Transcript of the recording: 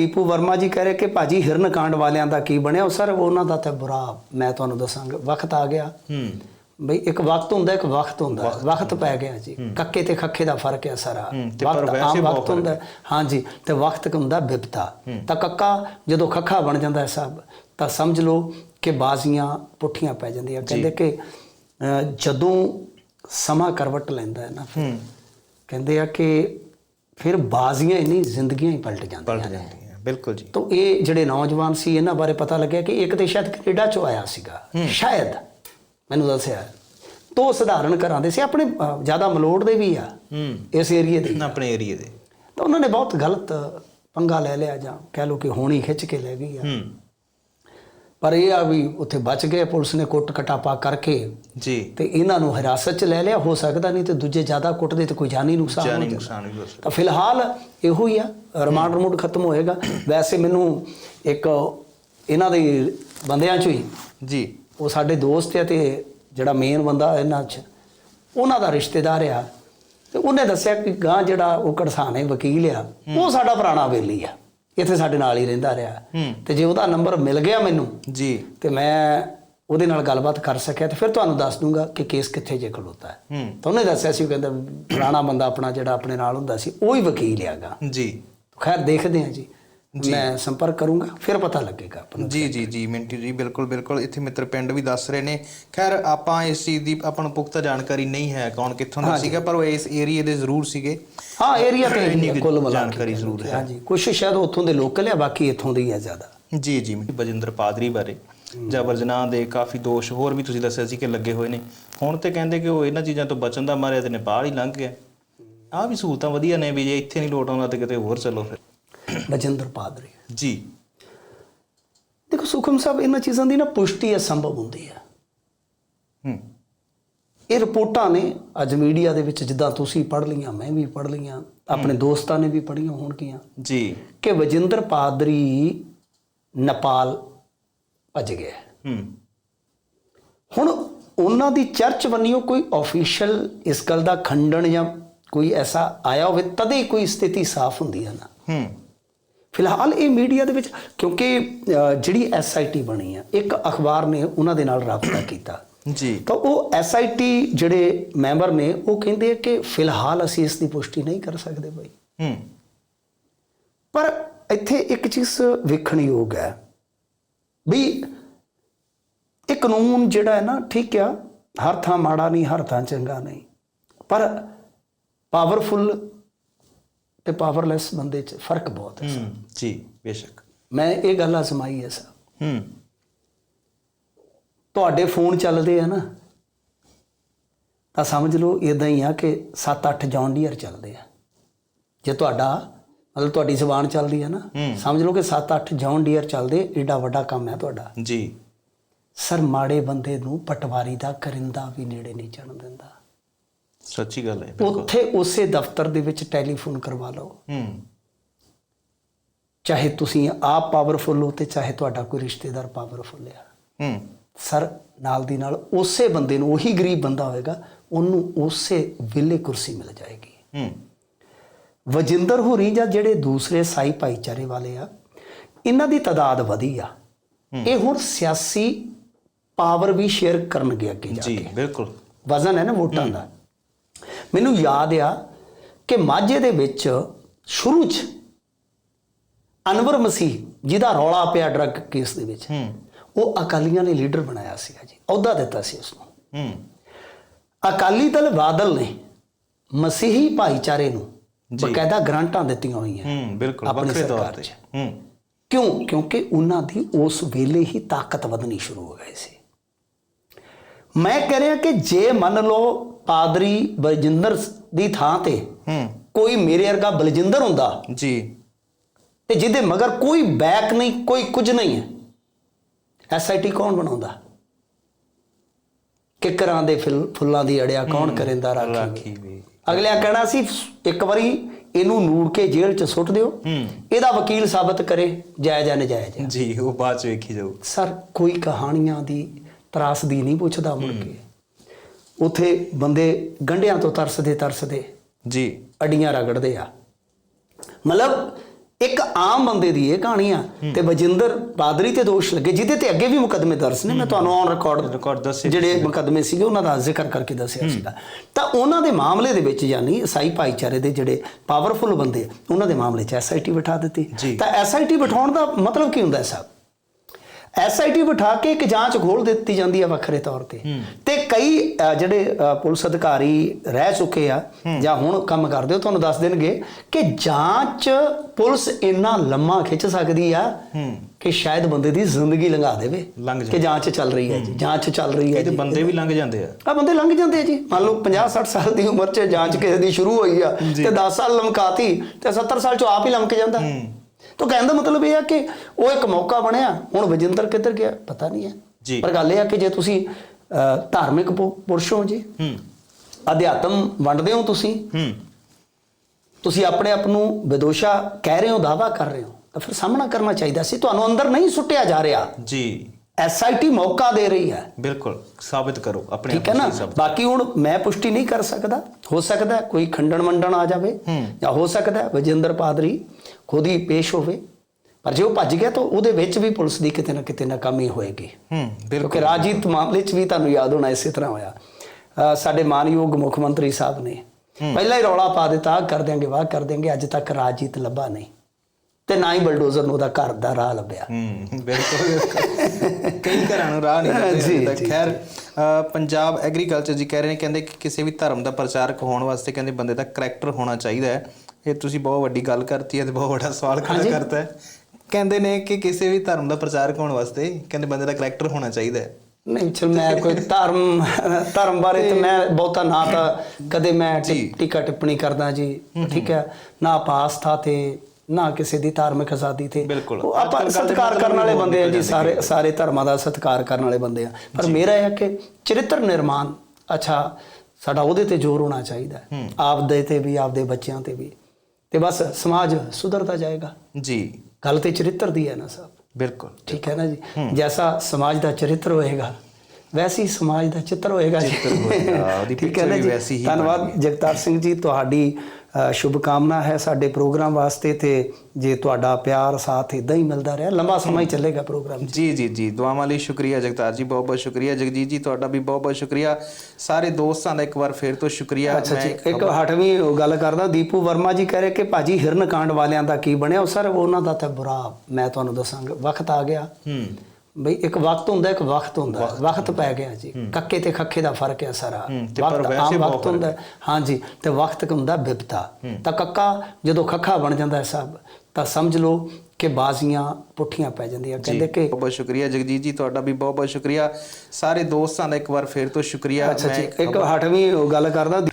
ਦੀਪੂ ਵਰਮਾ ਜੀ ਕਹਿ ਰਹੇ ਕਿ ਭਾਜੀ ਹਿਰਨ ਕਾਂਡ ਵਾਲਿਆਂ ਦਾ ਕੀ ਬਣਿਆ? ਉਹ ਸਰ ਉਹਨਾਂ ਦਾ ਤਾਂ ਬੁਰਾ ਮੈਂ ਤੁਹਾਨੂੰ ਦੱਸਾਂਗਾ। ਵਕਤ ਆ ਗਿਆ। ਹੂੰ। ਬਈ ਇੱਕ ਵਕਤ ਹੁੰਦਾ ਇੱਕ ਵਕਤ ਹੁੰਦਾ। ਵਕਤ। ਪੈ ਗਿਆ ਜੀ। ਕੱਕੇ ਤੇ ਖੱਖੇ ਦਾ ਫ਼ਰਕ ਹੈ ਸਾਰਾ ਵਕਤ ਆਮ ਵਕਤ ਹੁੰਦਾ। ਹਾਂਜੀ ਤੇ ਵਕਤ ਹੁੰਦਾ ਬਿਪਤਾ। ਤਾਂ ਕੱਕਾ ਜਦੋਂ ਖੱਖਾ ਬਣ ਜਾਂਦਾ ਹੈ ਸਭ ਤਾਂ ਸਮਝ ਲਓ ਕਿ ਬਾਜ਼ੀਆਂ ਪੁੱਠੀਆਂ ਪੈ ਜਾਂਦੀਆਂ। ਕਹਿੰਦੇ ਕਿ ਜਦੋਂ ਸਮਾਂ ਕਰਵਟ ਲੈਂਦਾ ਹੈ ਨਾ ਹੂੰ। ਕਹਿੰਦੇ ਆ ਕਿ ਫਿਰ ਬਾਜ਼ੀਆਂ ਹੀ ਨਹੀਂ ਜ਼ਿੰਦਗੀਆਂ ਹੀ ਪਲਟ ਜਾਂਦੀਆਂ ਪਲਟ ਜਾਂਦੀਆਂ। ਬਿਲਕੁਲ ਜੀ। ਤਾਂ ਇਹ ਜਿਹੜੇ ਨੌਜਵਾਨ ਸੀ ਇਹਨਾਂ ਬਾਰੇ ਪਤਾ ਲੱਗਿਆ ਕਿ ਇੱਕ ਤੇ ਸ਼ਾਇਦ ਕੈਨੇਡਾ ਚੋਂ ਆਇਆ ਸੀਗਾ। ਸ਼ਾਇਦ। ਮੈਨੂੰ ਦੱਸਿਆ। ਤੋਂ ਸਧਾਰਨ ਘਰਾਂ ਦੇ ਸੀ ਆਪਣੇ ਜ਼ਿਆਦਾ ਮਲੋੜ ਦੇ ਵੀ ਆ। ਇਸ ਏਰੀਏ ਦੇ। ਆਪਣੇ ਏਰੀਏ ਦੇ। ਤਾਂ ਉਹਨਾਂ ਨੇ ਬਹੁਤ ਗਲਤ ਪੰਗਾ ਲੈ ਲਿਆ ਜਾਂ ਕਹਿ ਲਓ ਕਿ ਹੋਣੀ ਖਿੱਚ ਕੇ ਲੈ ਗਈ ਆ। ਪਰ ਇਹ ਆ ਵੀ ਉੱਥੇ ਬਚ ਗਏ ਪੁਲਿਸ ਨੇ ਕੁੱਟ ਕਟਾਪਾ ਕਰਕੇ। ਜੀ। ਤੇ ਇਹਨਾਂ ਨੂੰ ਹਿਰਾਸਤ 'ਚ ਲੈ ਲਿਆ ਹੋ ਸਕਦਾ ਨਹੀਂ ਤੇ ਦੂਜੇ ਜ਼ਿਆਦਾ ਕੁੱਟਦੇ ਤੇ ਕੋਈ ਜਾਨੀ ਨੁਕਸਾਨ ਹੋ ਜਾਨੀ ਨੁਕਸਾਨ ਵੀ ਹੋ ਸਕਦਾ। ਤਾਂ ਫਿਲਹਾਲ ਇਹੋ ਹੀ ਆ ਰਿਮਾਂਡ ਰਿਮੂਡ ਖਤਮ ਹੋਏਗਾ। ਵੈਸੇ ਮੈਨੂੰ ਇੱਕ ਇਹਨਾਂ ਦੇ ਬੰਦਿਆਂ ਚੋਂ ਹੀ ਜੀ। ਉਹ ਸਾਡੇ ਦੋਸਤ ਆ ਤੇ ਜਿਹੜਾ ਮੇਨ ਬੰਦਾ ਇਹਨਾਂ 'ਚ ਉਹਨਾਂ ਦਾ ਰਿਸ਼ਤੇਦਾਰ ਆ। ਤੇ ਉਹਨੇ ਦੱਸਿਆ ਕਿ ਗਾਂ ਜਿਹੜਾ ਉਹ ਕੜਸਾਨੇ ਵਕੀਲ ਆ ਉਹ ਸਾਡਾ ਪੁਰਾਣਾ ਬੇਲੀ ਆ। ਇੱਥੇ ਸਾਡੇ ਨਾਲ ਹੀ ਰਹਿੰਦਾ ਰਿਹਾ। ਤੇ ਜੇ ਉਹਦਾ ਨੰਬਰ ਮਿਲ ਗਿਆ ਮੈਨੂੰ ਜੀ। ਤੇ ਮੈਂ ਉਹਦੇ ਨਾਲ ਗੱਲਬਾਤ ਕਰ ਸਕਿਆ ਤੇ ਫਿਰ ਤੁਹਾਨੂੰ ਦੱਸ ਦੂੰਗਾ ਕਿ ਕੇਸ ਕਿੱਥੇ ਜੇ ਖਲੋਤਾ ਹੈ। ਤਾਂ ਉਹਨੇ ਦੱਸਿਆ ਸੀ ਉਹ ਕਹਿੰਦਾ ਪੁਰਾਣਾ ਬੰਦਾ ਆਪਣਾ ਜਿਹੜਾ ਆਪਣੇ ਨਾਲ ਹੁੰਦਾ ਸੀ ਉਹ ਹੀ ਵਕੀਲ ਹੈਗਾ। ਜੀ। ਖੈਰ ਦੇਖਦੇ ਹਾਂ ਜੀ। ਮੈਂ ਸੰਪਰਕ ਕਰੂੰਗਾ ਫਿਰ ਪਤਾ ਲੱਗੇਗਾ ਆਪਾਂ ਨੂੰ ਜੀ ਜੀ ਜੀ ਮਿੰਟੂ ਜੀ ਬਿਲਕੁਲ ਬਿਲਕੁਲ। ਇੱਥੇ ਮਿੱਤਰ ਪਿੰਡ ਵੀ ਦੱਸ ਰਹੇ ਨੇ। ਖੈਰ ਆਪਾਂ ਇਸ ਚੀਜ਼ ਦੀ ਆਪਾਂ ਨੂੰ ਪੁਖਤਾ ਜਾਣਕਾਰੀ ਨਹੀਂ ਹੈ ਕੌਣ ਕਿੱਥੋਂ ਦਾ ਸੀਗਾ ਪਰ ਉਹ ਇਸ ਏਰੀਏ ਦੇ ਜ਼ਰੂਰ ਸੀਗੇ। ਹਾਂ ਏਰੀਆ ਤੇ ਹੀ ਕੁੱਲ ਮਿਲਾ ਕੇ ਜਾਣਕਾਰੀ ਜ਼ਰੂਰ ਹੈ। ਹਾਂਜੀ ਕੁਛ ਸ਼ਾਇਦ ਉੱਥੋਂ ਦੇ ਲੋਕਲ ਆ ਬਾਕੀ ਇੱਥੋਂ ਦੇ ਹੀ ਆ ਜ਼ਿਆਦਾ। ਜੀ ਜੀ ਬਜਿੰਦਰ ਪਾਦਰੀ ਬਾਰੇ। ਜਬਰ ਜਨਾਹ ਦੇ ਕਾਫੀ ਦੋਸ਼ ਹੋਰ ਵੀ ਤੁਸੀਂ ਦੱਸਿਆ ਸੀ ਕਿ ਲੱਗੇ ਹੋਏ ਨੇ। ਹੁਣ ਤੇ ਕਹਿੰਦੇ ਕਿ ਉਹ ਇਹਨਾਂ ਚੀਜ਼ਾਂ ਤੋਂ ਬਚਣ ਦਾ ਮਾਰਿਆ ਤੇ ਨੇਪਾਲ ਹੀ ਲੰਘ ਗਿਆ। ਆਹ ਵੀ ਸਹੂਲਤਾਂ ਵਧੀਆ ਨੇ ਵੀ ਜੇ ਇੱਥੇ ਨਹੀਂ ਲੋਟ ਆਉਂਦਾ ਤੇ ਕਿਤੇ ਹੋਰ ਚੱਲੋ ਫਿਰ। ਬਜਿੰਦਰ ਪਾਦਰੀ। ਜੀ। ਦੇਖੋ ਸੁਖਮ ਸਾਹਿਬ ਇਹਨਾਂ ਚੀਜ਼ਾਂ ਦੀ ਨਾ ਪੁਸ਼ਟੀ ਅਸੰਭਵ ਹੁੰਦੀ ਹੈ। ਹੂੰ। ਇਹ ਰਿਪੋਰਟਾਂ ਨੇ ਅੱਜ ਮੀਡੀਆ ਦੇ ਵਿੱਚ ਜਿੱਦਾਂ ਤੁਸੀਂ ਪੜ੍ਹ ਲਈਆਂ ਮੈਂ ਵੀ ਪੜ੍ਹ ਲਈਆਂ ਆਪਣੇ ਦੋਸਤਾਂ ਨੇ ਵੀ ਪੜ੍ਹੀਆਂ ਹੋਣਗੀਆਂ। ਜੀ। ਕਿ ਵਜਿੰਦਰ ਪਾਦਰੀ ਨੇਪਾਲ ਭੱਜ ਗਿਆ। ਹੈ। ਹੂੰ ਹੁਣ ਉਹਨਾਂ ਦੀ ਚਰਚ ਬੰਨਿਓ ਕੋਈ ਆਫੀਸ਼ੀਅਲ ਇਸ ਗੱਲ ਦਾ ਖੰਡਨ ਜਾਂ ਕੋਈ ਐਸਾ ਆਇਆ ਹੋਵੇ ਤਦੇ ਕੋਈ ਸਥਿਤੀ ਸਾਫ਼ ਹੁੰਦੀ ਹੈ ਨਾ। ਹੂੰ। ਫਿਲਹਾਲ ਇਹ ਮੀਡੀਆ ਦੇ ਵਿੱਚ ਕਿਉਂਕਿ ਜਿਹੜੀ ਐਸਆਈਟੀ ਬਣੀ ਆ ਇੱਕ ਅਖਬਾਰ ਨੇ ਉਹਨਾਂ ਦੇ ਨਾਲ ਰਾਬਤਾ ਕੀਤਾ। ਜੀ। ਤਾਂ ਉਹ ਐਸਆਈਟੀ ਜਿਹੜੇ ਮੈਂਬਰ ਨੇ ਉਹ ਕਹਿੰਦੇ ਕਿ ਫਿਲਹਾਲ ਅਸੀਂ ਇਸ ਦੀ ਪੁਸ਼ਟੀ ਨਹੀਂ ਕਰ ਸਕਦੇ ਬਾਈ। ਹੂੰ। ਪਰ ਇੱਥੇ ਇੱਕ ਚੀਜ਼ ਵੇਖਣ ਯੋਗ ਹੈ ਵੀ ਇਹ ਕਾਨੂੰਨ ਜਿਹੜਾ ਹੈ ਨਾ ਠੀਕ ਆ ਹਰ ਥਾਂ ਮਾੜਾ ਨਹੀਂ ਹਰ ਥਾਂ ਚੰਗਾ ਨਹੀਂ। ਪਰ ਪਾਵਰਫੁਲ ਤੇ ਪਾਵਰਲੈਸ ਬੰਦੇ 'ਚ ਫ਼ਰਕ ਬਹੁਤ ਹੈ ਹੂੰ ਜੀ ਬੇਸ਼ੱਕ। ਮੈਂ ਇਹ ਗੱਲ ਅਜ਼ਮਾਈ ਹੈ ਸਰ। ਹੂੰ। ਤੁਹਾਡੇ ਫੋਨ ਚੱਲਦੇ ਆ ਨਾ ਤਾਂ ਸਮਝ ਲਓ ਇਦਾਂ ਹੀ ਆ ਕਿ 7-8 ਜੌਨ ਡੀਅਰ ਚੱਲਦੇ ਆ। ਜੇ ਤੁਹਾਡਾ ਮਤਲਬ ਤੁਹਾਡੀ ਜ਼ੁਬਾਨ ਚੱਲਦੀ ਹੈ ਨਾ। ਸਮਝ ਲਓ ਕਿ 7-8 ਜੌਨ ਡੀਅਰ ਚੱਲਦੇ ਏਡਾ ਵੱਡਾ ਕੰਮ ਹੈ ਤੁਹਾਡਾ। ਜੀ। ਸਰ ਮਾੜੇ ਬੰਦੇ ਨੂੰ ਪਟਵਾਰੀ ਦਾ ਕਰਿੰਦਾ ਵੀ ਨੇੜੇ ਨਹੀਂ ਚੜਨ ਦਿੰਦਾ। ਸੱਚੀ ਗੱਲ ਹੈ ਉੱਥੇ ਉਸੇ ਦਫ਼ਤਰ ਦੇ ਵਿੱਚ ਟੈਲੀਫੋਨ ਕਰਵਾ ਲਓ। ਹੂੰ। ਚਾਹੇ ਤੁਸੀਂ ਆਪ ਪਾਵਰਫੁਲ ਹੋ ਤੇ ਚਾਹੇ ਤੁਹਾਡਾ ਕੋਈ ਰਿਸ਼ਤੇਦਾਰ ਪਾਵਰਫੁਲ ਆ। ਹੂੰ। ਸਰ ਨਾਲ ਦੀ ਨਾਲ ਉਸੇ ਬੰਦੇ ਨੂੰ ਉਹੀ ਗਰੀਬ ਬੰਦਾ ਹੋਏਗਾ ਉਹਨੂੰ ਉਸੇ ਵੇਲੇ ਕੁਰਸੀ ਮਿਲ ਜਾਏਗੀ। ਹੂੰ। ਵਜਿੰਦਰ ਹੋਰੀ ਜਾਂ ਜਿਹੜੇ ਦੂਸਰੇ ਸਾਈ ਭਾਈਚਾਰੇ ਵਾਲੇ ਆ ਇਹਨਾਂ ਦੀ ਤਾਦਾਦ ਵਧੀ ਆ। ਇਹ ਹੁਣ ਸਿਆਸੀ ਪਾਵਰ ਵੀ ਸ਼ੇਅਰ ਕਰਨਗੇ ਅੱਗੇ ਜਾ ਜੀ ਕੇ। ਬਿਲਕੁਲ। ਵਜ਼ਨ ਹੈ ਨਾ ਵੋਟਾਂ ਦਾ। ਮੈਨੂੰ ਯਾਦ ਆ ਕਿ ਮਾਝੇ ਦੇ ਵਿੱਚ ਸ਼ੁਰੂ 'ਚ ਅਨਵਰ ਮਸੀਹ ਜਿਹਦਾ ਰੌਲਾ ਪਿਆ ਡਰੱਗ ਕੇਸ ਦੇ ਵਿੱਚ ਉਹ ਅਕਾਲੀਆਂ ਨੇ ਲੀਡਰ ਬਣਾਇਆ ਸੀਗਾ ਜੀ ਅਹੁਦਾ ਦਿੱਤਾ ਸੀ ਉਸ ਨੂੰ ਅਕਾਲੀ ਦਲ ਬਾਦਲ ਨੇ ਮਸੀਹੀ ਭਾਈਚਾਰੇ ਨੂੰ। ਬਕਾਇਦਾ ਗ੍ਰਾਂਟਾਂ ਦਿੱਤੀਆਂ ਹੋਈਆਂ ਹੂੰ ਬਿਲਕੁਲ ਆਪਣੀ ਵੱਖਰੇ ਤੌਰ ਸਰਕਾਰ ਤੇ। ਹੂੰ। ਕਿਉਂ? ਕਿਉਂਕਿ ਉਹਨਾਂ ਦੀ ਉਸ ਵੇਲੇ ਹੀ ਤਾਕਤ ਵਧਣੀ ਸ਼ੁਰੂ ਹੋ ਗਈ ਸੀ। ਮੈਂ ਕਹਿ ਰਿਹਾ ਕਿ ਜੇ ਮੰਨ ਲਓ ਪਾਦਰੀ ਬਲਜਿੰਦਰ ਦੀ ਥਾਂ ਤੇ ਹੂੰ। ਕੋਈ ਮੇਰੇ ਵਰਗਾ ਬਲਜਿੰਦਰ ਹੁੰਦਾ ਜੀ। ਤੇ ਜਿਹਦੇ ਮਗਰ ਕੋਈ ਬੈਕ ਨਹੀਂ ਕੋਈ ਕੁਝ ਨਹੀਂ ਹੈ ਐਸਆਈਟੀ ਕੌਣ ਬਣਾਉਂਦਾ? ਕਿਕਰਾਂ ਦੇ ਫਿਲ- ਦੀ ਅੜਿਆ ਕੌਣ ਕਰਿੰਦਾ ਰਾਖੀ ਅਗਲਿਆਂ ਕਹਿਣਾ ਸੀ ਇੱਕ ਵਾਰੀ ਇਹਨੂੰ ਨੂੜ ਕੇ ਜੇਲ੍ਹ 'ਚ ਸੁੱਟ ਦਿਓ ਇਹਦਾ ਵਕੀਲ ਸਾਬਤ ਕਰੇ ਜਾਇਜ਼ ਜਾਂ ਨਜਾਇਜ਼। ਜੀ ਉਹ ਬਾਅਦ ਚ ਵੇਖੀ ਜਾਊ। ਸਰ ਕੋਈ ਕਹਾਣੀਆਂ ਦੀ ਤਰਾਸਦੀ ਨਹੀਂ ਪੁੱਛਦਾ ਮੁੜ ਕੇ। ਉਥੇ ਬੰਦੇ ਗੰਢਿਆਂ ਤੋਂ ਤਰਸਦੇ ਤਰਸਦੇ ਜੀ। ਅਡੀਆਂ ਰਗੜਦੇ ਆ। ਮਤਲਬ ਇੱਕ ਆਮ ਬੰਦੇ ਦੀ ਇਹ ਕਹਾਣੀ ਆ ਤੇ ਵਜਿੰਦਰ ਪਾਦਰੀ ਤੇ ਦੋਸ਼ ਲੱਗੇ ਜਿਹਦੇ ਤੇ ਅੱਗੇ ਵੀ ਮੁਕੱਦਮੇ ਦਰਜ ਨੇ ਮੈਂ ਤੁਹਾਨੂੰ ਔਨ ਰਿਕਾਰਡ ਰਿਕਾਰਡ ਦੱਸੇ ਜਿਹੜੇ ਮੁਕੱਦਮੇ ਸੀਗੇ ਉਹਨਾਂ ਦਾ ਜ਼ਿਕਰ ਕਰਕੇ ਦੱਸਿਆ ਸੀਗਾ। ਤਾਂ ਉਹਨਾਂ ਦੇ ਮਾਮਲੇ ਦੇ ਵਿੱਚ ਯਾਨੀ ਈਸਾਈ ਭਾਈਚਾਰੇ ਦੇ ਜਿਹੜੇ ਪਾਵਰਫੁਲ ਬੰਦੇ ਉਹਨਾਂ ਦੇ ਮਾਮਲੇ 'ਚ ਐਸਆਈਟੀ ਬਿਠਾ ਦਿੱਤੀ। ਤਾਂ ਐਸਆਈਟੀ ਬਿਠਾਉਣ ਦਾ ਮਤਲਬ ਕੀ ਹੁੰਦਾ ਹੈ ਸਾਹਿਬ ਐਸਆਈਟੀ ਬਿਠਾ ਕੇ ਇੱਕ ਜਾਂਚ ਖੋਲ ਦਿੱਤੀ ਜਾਂਦੀ ਹੈ ਵੱਖਰੇ ਤੌਰ ਤੇ। ਤੇ ਕਈ ਜਿਹੜੇ ਪੁਲਿਸ ਅਧਿਕਾਰੀ ਰਹਿ ਚੁੱਕੇ ਆ ਜਾਂ ਹੁਣ ਕੰਮ ਕਰਦੇ ਹੋ ਤੁਹਾਨੂੰ ਦੱਸ ਦੇਣਗੇ ਕਿ ਜਾਂਚ ਪੁਲਿਸ ਇੰਨਾ ਲੰਮਾ ਖਿੱਚ ਸਕਦੀ ਆ ਕਿ ਸ਼ਾਇਦ ਬੰਦੇ ਦੀ ਜ਼ਿੰਦਗੀ ਲੰਘਾ ਦੇਵੇ ਕਿ ਜਾਂਚ ਚੱਲ ਰਹੀ ਹੈ ਜੀ ਜਾਂਚ ਚੱਲ ਰਹੀ ਹੈ ਜੀ। ਬੰਦੇ ਵੀ ਲੰਘ ਜਾਂਦੇ ਆ। ਆ ਬੰਦੇ ਲੰਘ ਜਾਂਦੇ ਆ ਜੀ। ਮੰਨ ਲਓ 50 60 ਸਾਲ ਦੀ ਉਮਰ 'ਚ ਜਾਂਚ ਕਿਸੇ ਦੀ ਸ਼ੁਰੂ ਹੋਈ ਆ ਤੇ 10 ਸਾਲ ਲਮਕਾਤੀ ਤੇ 70 ਸਾਲ 'ਚ ਆਪ ਹੀ ਲਮਕ ਜਾਂਦਾ। ਤਾਂ ਕਹਿਣ ਦਾ ਮਤਲਬ ਇਹ ਆ ਕਿ ਉਹ ਇੱਕ ਮੌਕਾ ਬਣਿਆ ਹੁਣ ਵਜਿੰਦਰ ਕਿੱਧਰ ਗਿਆ ਪਤਾ ਨਹੀਂ ਹੈ। ਜੀ। ਪਰ ਗੱਲ ਇਹ ਆ ਕਿ ਜੇ ਤੁਸੀਂ ਧਾਰਮਿਕ ਪੁਰਸ਼ ਹੋ ਜੀ ਹੂੰ। ਅਧਿਆਤਮ ਵੰਡਦੇ ਹੋ ਤੁਸੀਂ ਹੂੰ। ਤੁਸੀਂ ਆਪਣੇ ਆਪ ਨੂੰ ਵਿਦੋਸ਼ਾ ਕਹਿ ਰਹੇ ਹੋ ਦਾਵਾ ਕਰ ਰਹੇ ਹੋ ਤਾਂ ਫਿਰ ਸਾਹਮਣਾ ਕਰਨਾ ਚਾਹੀਦਾ ਸੀ ਤੁਹਾਨੂੰ ਅੰਦਰ ਨਹੀਂ ਸੁੱਟਿਆ ਜਾ ਰਿਹਾ। ਜੀ। ਐਸਆਈਟੀ ਮੌਕਾ ਦੇ ਰਹੀ ਹੈ। ਬਿਲਕੁਲ ਸਾਬਿਤ ਕਰੋ ਆਪਣੇ ਠੀਕ ਹੈ ਨਾ? ਬਾਕੀ ਹੁਣ ਮੈਂ ਪੁਸ਼ਟੀ ਨਹੀਂ ਕਰ ਸਕਦਾ ਹੋ ਸਕਦਾ ਕੋਈ ਖੰਡਨ ਮੰਡਣ ਆ ਜਾਵੇ ਜਾਂ ਹੋ ਸਕਦਾ ਵਜਿੰਦਰ ਪਾਦਰੀ ਖੁਦ ਹੀ ਪੇਸ਼ ਹੋਵੇ। ਪਰ ਜੇ ਉਹ ਭੱਜ ਗਿਆ ਤਾਂ ਉਹਦੇ ਵਿੱਚ ਵੀ ਪੁਲਿਸ ਦੀ ਕਿਤੇ ਨਾ ਕਿਤੇ ਨਾਕਾਮੀ ਹੋਏਗੀ। ਹੂੰ ਬਿਲਕੁਲ। ਕਿਉਂਕਿ ਰਾਜੀਤ ਮਾਮਲੇ 'ਚ ਵੀ ਤੁਹਾਨੂੰ ਯਾਦ ਹੋਣਾ ਇਸੇ ਤਰ੍ਹਾਂ ਹੋਇਆ। ਸਾਡੇ ਮਾਨਯੋਗ ਮੁੱਖ ਮੰਤਰੀ ਸਾਹਿਬ ਨੇ ਪਹਿਲਾਂ ਹੀ ਰੌਲਾ ਪਾ ਦਿੱਤਾ ਕਰ ਦਿਆਂਗੇ ਵਾਹ ਕਰ ਦਿਆਂਗੇ ਅੱਜ ਤੱਕ ਰਾਜੀਤ ਲੱਭਾ ਨਹੀਂ। ਤੇ ਨਾ ਹੀ ਬਲਡੋਜ਼ਰ ਨੂੰ ਉਹਦਾ ਘਰ ਦਾ ਰਾਹ ਲੱਭਿਆ। ਹੂੰ ਬਿਲਕੁਲ। ਕਈ ਘਰਾਂ ਨੂੰ ਰਾਹ ਨਹੀਂ ਜੀ, ਖੈਰ ਪੰਜਾਬ ਐਗਰੀਕਲਚਰ ਜੀ ਕਹਿ ਰਹੇ ਨੇ ਕਹਿੰਦੇ ਕਿ ਕਿਸੇ ਵੀ ਧਰਮ ਦਾ ਪ੍ਰਚਾਰਕ ਹੋਣ ਵਾਸਤੇ ਕਹਿੰਦੇ ਬੰਦੇ ਦਾ ਕਰੈਕਟਰ ਹੋਣਾ ਚਾਹੀਦਾ ਹੈ। ਇਹ ਤੁਸੀਂ ਬਹੁਤ ਵੱਡੀ ਗੱਲ ਕਰਤੀ ਹੈ ਤੇ ਬਹੁਤ ਵੱਡਾ ਸਵਾਲ ਖੜਾ। ਕਰਤਾ ਹੈ। ਕਹਿੰਦੇ ਨੇ ਕਿ ਕਿਸੇ ਵੀ ਧਰਮ ਦਾ ਪ੍ਰਚਾਰਕ ਹੋਣ ਵਾਸਤੇ ਕਹਿੰਦੇ ਬੰਦੇ ਦਾ ਕਰੈਕਟਰ ਹੋਣਾ ਚਾਹੀਦਾ ਹੈ। ਨਹੀਂ ਚਲ ਮੈਂ ਕੋਈ ਧਰਮ ਧਰਮ ਬਾਰੇ ਤੇ ਮੈਂ ਬਹੁਤਾ ਨਾ ਤਾਂ ਕਦੇ ਮੈਂ। ਟੀਕਾ ਟਿੱਪਣੀ ਕਰਦਾ ਜੀ ਠੀਕ ਹੈ। ਨਾ ਪਾਸਥਾ ਤੇ ਨਾ ਕਿਸੇ ਦੀ ਧਾਰਮਿਕ ਆਜ਼ਾਦੀ ਤੇ। ਉਹ ਆਪਾਂ ਦੇ ਸਤਿਕਾਰ ਕਰਨ ਵਾਲੇ ਬੰਦੇ ਆ ਜੀ ਸਾਰੇ ਸਾਰੇ ਧਰਮਾਂ ਦਾ ਸਤਿਕਾਰ ਕਰਨ ਵਾਲੇ ਬੰਦੇ ਆ। ਪਰ ਮੇਰਾ ਇਹ ਹੈ ਕਿ ਚਰਿੱਤਰ ਨਿਰਮਾਣ ਅੱਛਾ ਸਾਡਾ ਉਹਦੇ ਤੇ ਜ਼ੋਰ ਹੋਣਾ ਚਾਹੀਦਾ ਹੈ। ਆਪਦੇ ਤੇ ਵੀ ਆਪਦੇ ਬੱਚਿਆਂ ਤੇ ਵੀ। ਤੇ ਬਸ ਸਮਾਜ ਸੁਧਰਦਾ ਜਾਏਗਾ। ਜੀ। ਗੱਲ ਤੇ ਚਰਿੱਤਰ ਦੀ ਹੈ ਨਾ ਸਾਹਿਬ ਬਿਲਕੁਲ। ਠੀਕ ਹੈ ਨਾ ਜੀ? ਜੈਸਾ ਸਮਾਜ ਦਾ ਚਰਿੱਤਰ ਹੋਏਗਾ ਵੈਸੀ ਸਮਾਜ ਦਾ ਚਿੱਤਰ ਹੋਏਗਾ ਚਿੱਤਰ ਹੋਏਗਾ, ਉਹਦੀ ਠੀਕ ਹੈ picture ਨਾ ਵੀ ਜੀ? ਵੈਸੀ ਹੀ ਧੰਨਵਾਦ ਜਗਤਾਰ ਸਿੰਘ ਜੀ ਤੁਹਾਡੀ ਸ਼ੁਭ ਕਾਮਨਾ ਹੈ ਸਾਡੇ ਪ੍ਰੋਗਰਾਮ ਵਾਸਤੇ ਤੇ ਜੇ ਤੁਹਾਡਾ ਪਿਆਰ ਸਾਥ ਇਦਾਂ ਹੀ ਮਿਲਦਾ ਰਿਹਾ ਲੰਬਾ ਸਮਾਂ ਹੀ ਚੱਲੇਗਾ ਪ੍ਰੋਗਰਾਮ ਜੀ। ਜੀ ਜੀ ਦੁਆਵਾਂ ਲਈ ਸ਼ੁਕਰੀਆ ਜਗਤਾਰ ਜੀ ਬਹੁਤ ਬਹੁਤ ਸ਼ੁਕਰੀਆ ਜਗਜੀਤ ਜੀ ਤੁਹਾਡਾ ਵੀ ਬਹੁਤ ਬਹੁਤ ਸ਼ੁਕਰੀਆ। ਸਾਰੇ ਦੋਸਤਾਂ ਦਾ ਇੱਕ ਵਾਰ ਫੇਰ ਤੋਂ ਸ਼ੁਕਰੀਆ। ਅੱਛਾ ਜੀ ਇੱਕ ਹਟਵੀਂ ਗੱਲ ਕਰਦਾ ਦੀਪੂ ਵਰਮਾ ਜੀ ਕਹਿ ਰਹੇ ਕਿ ਭਾਜੀ ਹਿਰਨ ਕਾਂਡ ਵਾਲਿਆਂ ਦਾ ਕੀ ਬਣਿਆ? ਉਹ ਸਰ ਉਹਨਾਂ ਦਾ ਤਾਂ ਬੁਰਾ ਮੈਂ ਤੁਹਾਨੂੰ ਦੱਸਾਂਗਾ ਵਕਤ ਆ ਗਿਆ। ਹੂੰ ਬਈ ਇੱਕ ਵਕਤ ਹੁੰਦਾ ਇੱਕ ਵਕਤ ਹੁੰਦਾ। ਵਕਤ ਪੈ ਗਿਆ ਜੀ। ਕੱਕੇ ਤੇ ਖੱਖੇ ਦਾ ਫ਼ਰਕ ਹੈ ਸਾਰਾ ਵਕਤ ਆਮ ਵਕਤ ਹੁੰਦਾ। ਹਾਂਜੀ ਤੇ ਵਕਤ ਹੁੰਦਾ ਬਿਪਤਾ। ਤਾਂ ਕੱਕਾ ਜਦੋਂ ਖੱਖਾ ਬਣ ਜਾਂਦਾ ਹੈ ਸਭ ਤਾਂ ਸਮਝ ਲਓ ਕਿ ਬਾਜ਼ੀਆਂ ਪੁੱਠੀਆਂ ਪੈ ਜਾਂਦੀਆਂ। ਕਹਿੰਦੇ ਕਿ ਬਹੁਤ ਬਹੁਤ ਸ਼ੁਕਰੀਆ ਜਗਜੀਤ ਜੀ ਤੁਹਾਡਾ ਵੀ ਬਹੁਤ ਬਹੁਤ ਸ਼ੁਕਰੀਆ। ਸਾਰੇ ਦੋਸਤਾਂ ਦਾ ਇੱਕ ਵਾਰ ਫੇਰ ਤੋਂ ਸ਼ੁਕਰੀਆ। ਮੈਂ ਇੱਕ ਹਟਵੀਂ ਗੱਲ ਕਰਦਾ।